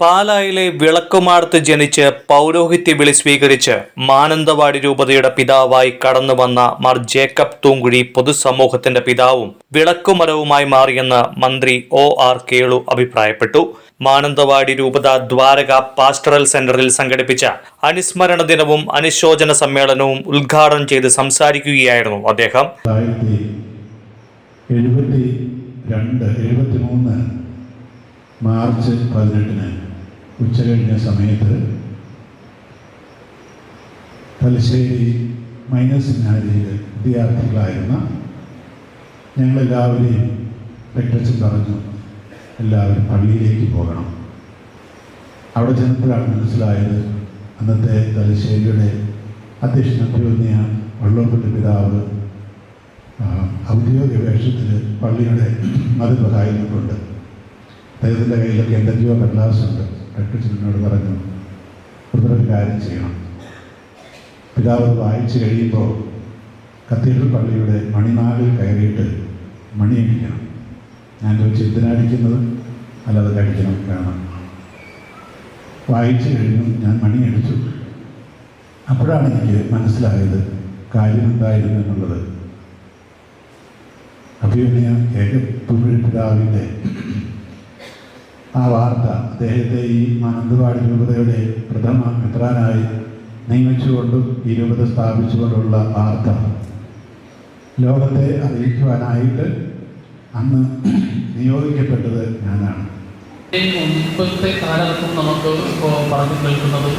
പാലായിലെ വിളക്കുമാർത്ത് ജനിച്ച് പൗരോഹിത്യ വിളി സ്വീകരിച്ച് മാനന്തവാടി രൂപതയുടെ പിതാവായി കടന്നു വന്ന മാർ ജേക്കബ് തൂങ്കുഴി പൊതുസമൂഹത്തിന്റെ പിതാവും വിളക്കുമരവുമായി മാറിയെന്ന് മന്ത്രി ഒ ആർ കേളു അഭിപ്രായപ്പെട്ടു. മാനന്തവാടി രൂപത ദ്വാരക പാസ്റ്ററൽ സെന്ററിൽ സംഘടിപ്പിച്ച അനുസ്മരണ ദിനവും അനുശോചന സമ്മേളനവും ഉദ്ഘാടനം ചെയ്ത് സംസാരിക്കുകയായിരുന്നു അദ്ദേഹം. മാർച്ച് പതിനെട്ടിന് ഉച്ച കഴിഞ്ഞ സമയത്ത് തലശ്ശേരി മൈനസ് സെമിനാരിയിൽ വിദ്യാർത്ഥികളായിരുന്ന ഞങ്ങളെല്ലാവരെയും ലക്ടച്ചൻ പറഞ്ഞു എല്ലാവരും പള്ളിയിലേക്ക് പോകണം. അവിടെ ചെന്നപ്പോഴാണ് മനസ്സിലായത് അന്നത്തെ തലശ്ശേരിയുടെ അധ്യക്ഷൻ അഭ്യോന്യ വള്ളോപ്പള്ളി പിതാവ്. ഔദ്യോഗിക വേഷത്തിൽ പള്ളിയുടെ സഹായിക്കുന്നുണ്ട് അദ്ദേഹത്തിന്റെ കയ്യിലൊക്കെ എന്തൊക്കെയോ കടലാസുണ്ട്. ഡോക്ടർ പറഞ്ഞു ഒരു കാര്യം ചെയ്യണം. പിതാവ് വായിച്ചു കഴിയുമ്പോൾ കത്തീഡ്രൽ പള്ളിയുടെ മണിനാളിൽ കയറിയിട്ട് മണിയടിക്കണം ഞാൻ ചോദിച്ചു എന്തിനടിക്കുന്നത് അല്ലാതെ കഴിക്കണം വേണം. വായിച്ചു കഴിഞ്ഞു ഞാൻ മണിയടിച്ചു അപ്പോഴാണ് എനിക്ക് മനസ്സിലായത് കാര്യം എന്തായിരുന്നു എന്നുള്ളത്. അഭിമന്യ ഏകത്തുമിഴ് പിതാവിന്റെ ആ വാർത്ത അദ്ദേഹത്തെ ഈ മാനന്തവാടി രൂപതയുടെ പ്രഥമ മിത്രാനായി നിയമിച്ചുകൊണ്ടും ഈ രൂപത സ്ഥാപിച്ചുകൊണ്ടുള്ള വാർത്ത. ലോകത്തെ അറിയിക്കുവാനായിട്ട് അന്ന് നിയോഗിക്കപ്പെട്ടത് ഞാനാണ്. മുൻപത്തെ കാലഘട്ടം നമുക്ക് ഇപ്പോൾ പറഞ്ഞു കേൾക്കുന്നത്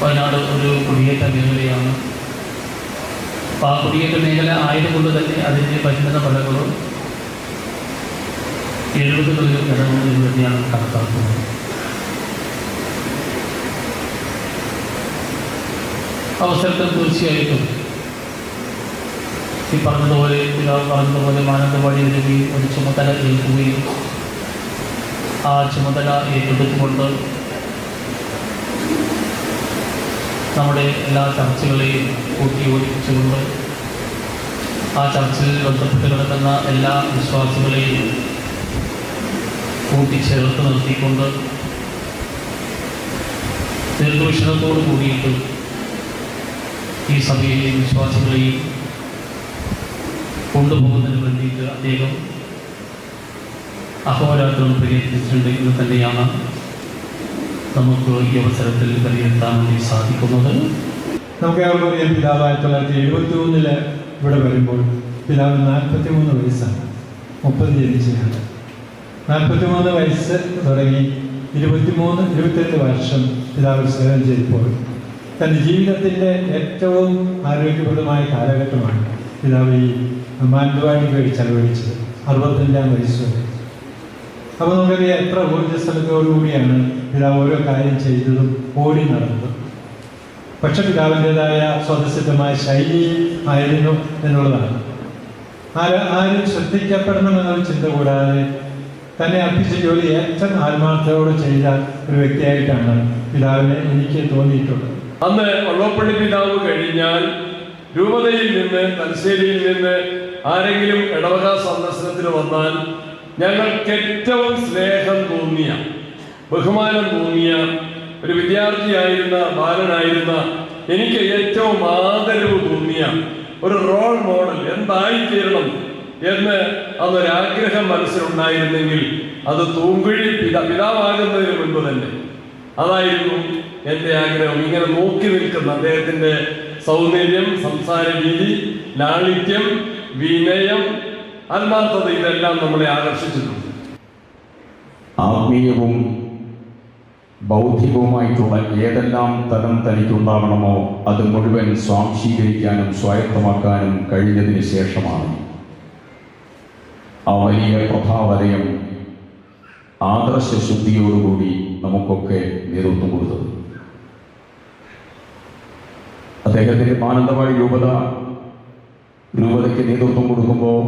വയനാട് ഒരു കുടിയേറ്റ മേഖലയാണ്. അപ്പോൾ ആ കുടിയേറ്റ മേഖല ആയതുകൊണ്ട് തന്നെ അതിന്റെ പരിണിത ഫലങ്ങളും എഴുപതുകളിൽ കിടന്നതിന് തന്നെയാണ് കണക്കാക്കുന്നത്. അവസരത്തിൽ തീർച്ചയായിട്ടും ഈ പറഞ്ഞതുപോലെ പിതാവ് പറഞ്ഞതുപോലെ മാനന്തവാടി വരികയും ഒരു ചുമതല ഏൽക്കുകയും ആ ചുമതല ഏറ്റെടുത്തുകൊണ്ട് നമ്മുടെ എല്ലാ ചർച്ചകളെയും കൂട്ടി കൂട്ടിയോജിപ്പിച്ചുകൊണ്ട് ആ ചർച്ചയിൽ ബന്ധപ്പെട്ട് കിടക്കുന്ന എല്ലാ വിശ്വാസികളെയും കൂട്ടിച്ചേർത്ത് നിർത്തിക്കൊണ്ട് നിർദൂഷണത്തോട് കൂടിയിട്ട് ഈ സഭയിലെയും വിശ്വാസികളെയും കൊണ്ടുപോകുന്നതിന് വേണ്ടിയിട്ട് അദ്ദേഹം അഹോരാത്രം പ്രയത്നിച്ചിട്ടുണ്ട് എന്ന് തന്നെയാണ് നമുക്ക് ഈ അവസരത്തിൽ വിലയിരുത്താൻ വേണ്ടി സാധിക്കുന്നത്. നമുക്ക് അറിയാം പിതാവ് ആയിരത്തി തൊള്ളായിരത്തി എഴുപത്തി മൂന്നിൽ ഇവിടെ വരുമ്പോൾ പിതാവ് നാൽപ്പത്തി മൂന്ന് വയസ്സാണ്. മുപ്പത് ജനിച്ചതാണ് നാൽപ്പത്തി മൂന്ന് വയസ്സ് തുടങ്ങി ഇരുപത്തിമൂന്ന് ഇരുപത്തെട്ട് വർഷം പിതാവ് സേവനം ചെയ്തപ്പോൾ തന്റെ ജീവിതത്തിന്റെ ഏറ്റവും ആരോഗ്യപ്രദമായ കാലഘട്ടമാണ് പിതാവ് ഈ മാനന്തവാടിക്ക് വേണ്ടി ചെലവഴിച്ചത്. അറുപത്തഞ്ചാം വയസ്സ്. വരെ അപ്പോൾ നമുക്കറിയാം എത്ര ഊർജസ്വലതയോടുകൂടിയാണ് പിതാവ് ഓരോ കാര്യം ചെയ്തതും ഓടി നടന്നതും. പക്ഷെ പിതാവിന്റെതായ സ്വതസിദ്ധമായ ശൈലി ആയിരുന്നു എന്നുള്ളതാണ്. ആരും ആരും ശ്രദ്ധിക്കപ്പെടണമെന്നൊരു ചിന്ത കൂടാതെ തന്നെ അർപ്പിച്ച ജോലി ഏറ്റവും ആത്മാർത്ഥയോട് ചെയ്ത ഒരു വ്യക്തിയായിട്ടാണ് പിതാവിനെ എനിക്ക് തോന്നിയിട്ടുള്ളത്. അന്ന് വള്ളോപ്പള്ളി പിതാവ് കഴിഞ്ഞാൽ രൂപതയിൽ നിന്ന് തലശ്ശേരിയിൽ നിന്ന് ആരെങ്കിലും ഇടവക സന്ദർശനത്തിന് വന്നാൽ ഞങ്ങൾക്ക് ഏറ്റവും സ്നേഹം തോന്നിയ ബഹുമാനം തോന്നിയ ഒരു വിദ്യാർത്ഥിയായിരുന്ന ബാലനായിരുന്ന എനിക്ക് ഏറ്റവും ആദരവ് തോന്നിയ ഒരു റോൾ മോഡൽ എന്തായിത്തീരണം എന്ന് അന്നൊരാഗ്രഹം മനസ്സിലുണ്ടായിരുന്നെങ്കിൽ അത് തൂങ്കുഴി പിത പിതാവാകുന്നതിന് മുൻപ് തന്നെ. അതായിരുന്നു എന്റെ ആഗ്രഹം. ഇങ്ങനെ നോക്കി നിൽക്കുന്ന അദ്ദേഹത്തിന്റെ സൗന്ദര്യം സംസാര രീതി ലാളിത്യം വിനയം ആത്മാർത്ഥത ഇതെല്ലാം നമ്മളെ ആകർഷിച്ചിട്ടുണ്ട്. ആത്മീയവും ബൗദ്ധികവുമായിട്ടുള്ള ഏതെല്ലാം തരം തനിക്കുണ്ടാവണമോ അത് മുഴുവൻ സ്വാംശീകരിക്കാനും സ്വായത്തമാക്കാനും കഴിഞ്ഞതിന് ശേഷമാണ്. ആ വലിയ പ്രഭാവലയം ആദർശശുദ്ധിയോടുകൂടി നമുക്കൊക്കെ നേതൃത്വം കൊടുത്തത്. അദ്ദേഹത്തിന്റെ മാനന്തവാടി രൂപത രൂപതയ്ക്ക് നേതൃത്വം കൊടുക്കുമ്പോൾ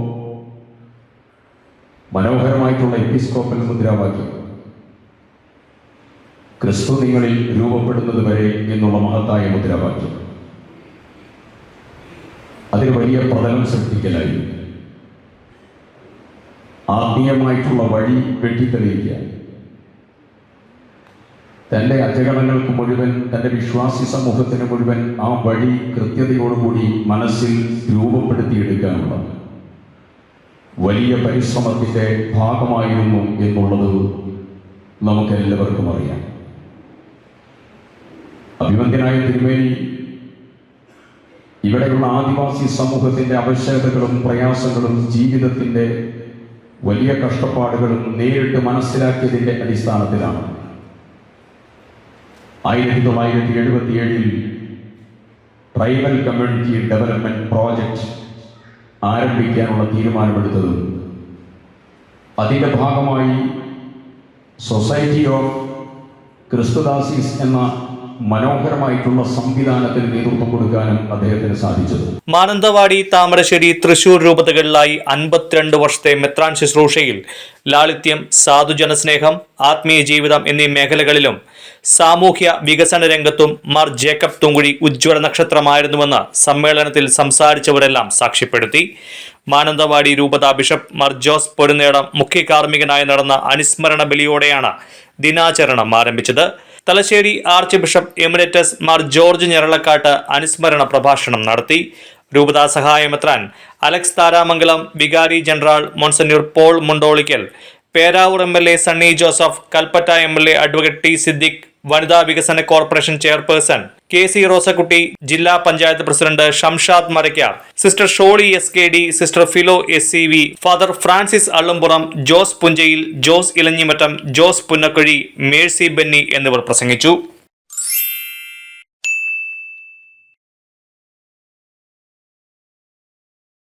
മനോഹരമായിട്ടുള്ള എപ്പിസ്കോപ്പൽ മുദ്രാവാക്യം ക്രിസ്തു നിങ്ങളിൽ രൂപപ്പെടുന്നത് വരെ എന്നുള്ള മഹത്തായ മുദ്രാവാക്യം. അതിന് വലിയ പ്രതലം സൃഷ്ടിക്കലായി ആത്മീയമായിട്ടുള്ള വഴി വെട്ടിത്തെളിയിക്കുക തന്റെ അജഗണങ്ങൾക്ക് മുഴുവൻ തന്റെ വിശ്വാസി സമൂഹത്തിന് മുഴുവൻ ആ വഴി കൃത്യതയോടുകൂടി മനസ്സിൽ രൂപപ്പെടുത്തിയെടുക്കാനുള്ള വലിയ പരിശ്രമത്തിന്റെ ഭാഗമായിരുന്നു എന്നുള്ളത് നമുക്കെല്ലാവർക്കും അറിയാം. അഭിമന്യനായ തിരുമേനി ഇവിടെയുള്ള ആദിവാസി സമൂഹത്തിന്റെ ആവശ്യകതകളും പ്രയാസങ്ങളും ജീവിതത്തിന്റെ വലിയ കഷ്ടപ്പാടുകളും നേരിട്ട് മനസ്സിലാക്കിയതിന്റെ അടിസ്ഥാനത്തിലാണ്. ആയിരത്തി തൊള്ളായിരത്തി എഴുപത്തി ഏഴിൽ ട്രൈബൽ കമ്മ്യൂണിറ്റി ഡെവലപ്മെന്റ് പ്രോജക്റ്റ് ആരംഭിക്കാനുള്ള തീരുമാനമെടുത്തത്. അതിന്റെ ഭാഗമായി സൊസൈറ്റി ഓഫ് ക്രിസ്തുദാസീസ് എന്ന മനോഹരമായിട്ടുള്ള സംവിധാനത്തിന് നേതൃത്വം കൊടുക്കാനും അദ്ദേഹത്തിന് സാധിച്ചത്. മാനന്തവാടി താമരശ്ശേരി തൃശൂർ രൂപതകളിലായി അൻപത്തിരണ്ട് വർഷത്തെ മെത്രാൻ ശുശ്രൂഷയിൽ ലാളിത്യം സാധുജനസ്നേഹം ആത്മീയ ജീവിതം എന്നീ മേഖലകളിലും സാമൂഹ്യ വികസന രംഗത്തും മാർ ജേക്കബ് തുങ്കുഴി ഉജ്ജ്വല നക്ഷത്രമായിരുന്നുവെന്ന് സമ്മേളനത്തിൽ സംസാരിച്ചവരെല്ലാം സാക്ഷ്യപ്പെടുത്തി. മാനന്തവാടി രൂപത ബിഷപ്പ് മാർ ജോസ് പൊരുന്നേടം മുഖ്യ കാർമ്മികനായി നടന്ന അനുസ്മരണ ബലിയോടെയാണ് ദിനാചരണം ആരംഭിച്ചത്. Thalassery arch bishop emeritus Mar George Njaralakatt അനുസ്മരണ പ്രഭാഷണം നടത്തി. രൂപതാ സഹായമെത്രാൻ അലക്സ് താരാമംഗലം വികാരി general monsignor Paul Mundolickal Peravoor M L A Sunny Joseph Kalpetta M L A advocate T Siddique വനിതാ വികസന corporation chairperson K C Rosakutty ജില്ലാ panchayat president Shamshad Marakkar sister Sholy S K D sister Philo S C V father Francis Allumpuram Jose Punchayil Jose Elanjimattam Jose Punnakuzhy Mercy Benny എന്നിവർ പ്രസംഗിച്ചു.